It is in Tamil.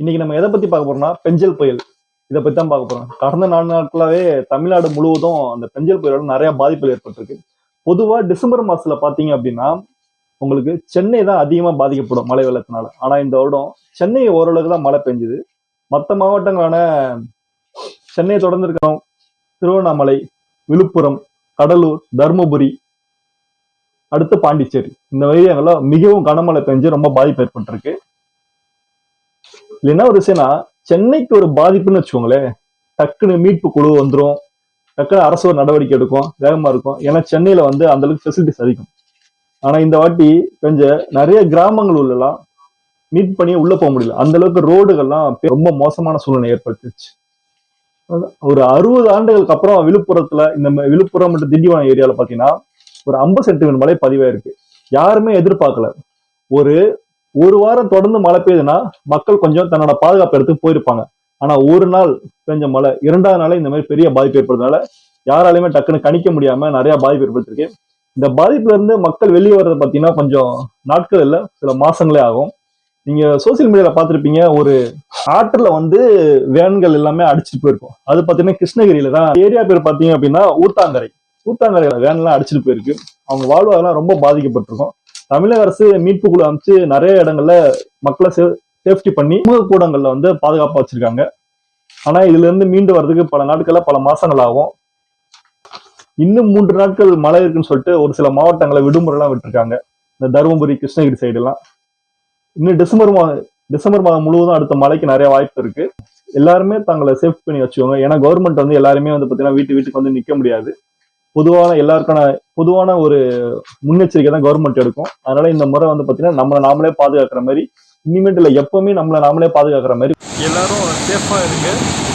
இன்னைக்கு நம்ம எதை பத்தி பார்க்க போறோம்னா பெஞ்சல் புயல். இதை பத்தி தான் பார்க்க போறோம். கடந்த நாலு நாட்களாவே தமிழ்நாடு முழுவதும் அந்த பெஞ்சல் புயலோட நிறைய பாதிப்புகள் ஏற்பட்டிருக்கு. பொதுவா டிசம்பர் மாசத்துல பாத்தீங்க அப்படின்னா உங்களுக்கு சென்னை தான் அதிகமா பாதிக்கப்படும் மழை வெள்ளத்தினால. ஆனா இந்த வருடம் சென்னை ஓரளவுக்கு தான் மழை பெஞ்சுது. மற்ற மாவட்டங்களான சென்னையை தொடர்ந்து இருக்கிறோம் திருவண்ணாமலை விழுப்புரம் கடலூர் தருமபுரி அடுத்து பாண்டிச்சேரி. இந்த ஏரியாவில் மிகவும் கனமழை பெஞ்சு ரொம்ப பாதிப்பு ஏற்பட்டிருக்கு. இல்லைன்னா என்ன ஒரு விஷயம்னா சென்னைக்கு ஒரு பாதிப்புன்னு வச்சுக்கோங்களேன். டக்குன்னு மீட்பு குழு வந்துடும் டக்குன்னு அரசு ஒரு நடவடிக்கை எடுக்கும். வேகமா இருக்கும். ஏன்னா சென்னையில வந்து அந்த அளவுக்கு ஃபெசிலிட்டிஸ் அதிகம். ஆனா இந்த வாட்டி கொஞ்சம் நிறைய கிராமங்கள் உள்ளலாம். மீட் பண்ணி உள்ள போக முடியல. அந்த அளவுக்கு ரோடுகள்லாம் ரொம்ப மோசமான சூழ்நிலை ஏற்பட்டுச்சு ஒரு அறுபது ஆண்டுகளுக்கு அப்புறம் விழுப்புரத்துல இந்த விழுப்புரம் மற்றும் திண்டிவனம் ஏரியால பாத்தீங்கன்னா ஒரு ஐம்பது சென்டிமீட்டர் மழை பதிவாயிருக்கு. யாருமே எதிர்பார்க்கல. ஒரு ஒரு வாரம் தொடர்ந்து மழை பெய்யுதுன்னா மக்கள் கொஞ்சம் தன்னோட பாதுகாப்பு எடுத்து போயிருப்பாங்க. ஆனா ஒரு நாள் பெஞ்ச மழை இரண்டாவது நாளே இந்த மாதிரி பெரிய பாதிப்பு ஏற்படுறதுனால யாராலையுமே டக்குன்னு கணிக்க முடியாம நிறைய பாதிப்பு ஏற்படுத்திருக்கு. இந்த பாதிப்புல இருந்து மக்கள் வெளியே வர்றது பாத்தீங்கன்னா கொஞ்சம் நாட்கள் இல்ல சில மாசங்களே ஆகும். நீங்க சோசியல் மீடியால பாத்திருப்பீங்க ஒரு ஆற்றுல வந்து வேன்கள் எல்லாமே அடிச்சிட்டு போயிருக்கும். அது பாத்தீங்கன்னா கிருஷ்ணகிரியில தான். ஏரியா பேர் பாத்தீங்க அப்படின்னா ஊத்தாங்கரை. ஊத்தாங்கரையில வேன் எல்லாம் அடிச்சிட்டு போயிருக்கு. அவங்க வாழ்வாதாரம் ரொம்ப பாதிக்கப்பட்டிருக்கும். தமிழக அரசு மீட்பு குழு அமைச்சு நிறைய இடங்கள்ல மக்களை சேஃப்டி பண்ணி சமூக கூடங்கள்ல வந்து பாதுகாப்பா வச்சிருக்காங்க. ஆனா இதுல இருந்து மீண்டு வர்றதுக்கு பல நாட்கள்ல பல மாசங்கள் ஆகும். இன்னும் மூன்று நாட்கள் மழை இருக்குன்னு சொல்லிட்டு ஒரு சில மாவட்டங்களை விடுமுறை எல்லாம் விட்டுருக்காங்க. இந்த தருமபுரி கிருஷ்ணகிரி சைடு எல்லாம் இன்னும் டிசம்பர் மாதம் டிசம்பர் மாதம் முழுவதும் அடுத்த மழைக்கு நிறைய வாய்ப்பு இருக்கு. எல்லாருமே தங்களை சேஃப் பண்ணி வச்சுக்கோங்க. ஏன்னா கவர்மெண்ட் வந்து எல்லாருமே வந்து பாத்தீங்கன்னா வீட்டு வீட்டுக்கு வந்து நிக்க முடியாது. பொதுவான எல்லாருக்கான பொதுவான ஒரு முன்னெச்சரிக்கை தான் கவர்மெண்ட் எடுக்கும். அதனால இந்த முறை வந்து பார்த்தீங்கன்னா நம்மளை நாமளே பாதுகாக்கிற மாதிரி இனிமேட்டில் எப்பவுமே நம்மளை நாமளே பாதுகாக்கிற மாதிரி எல்லாரும் சேஃபாக இருக்கு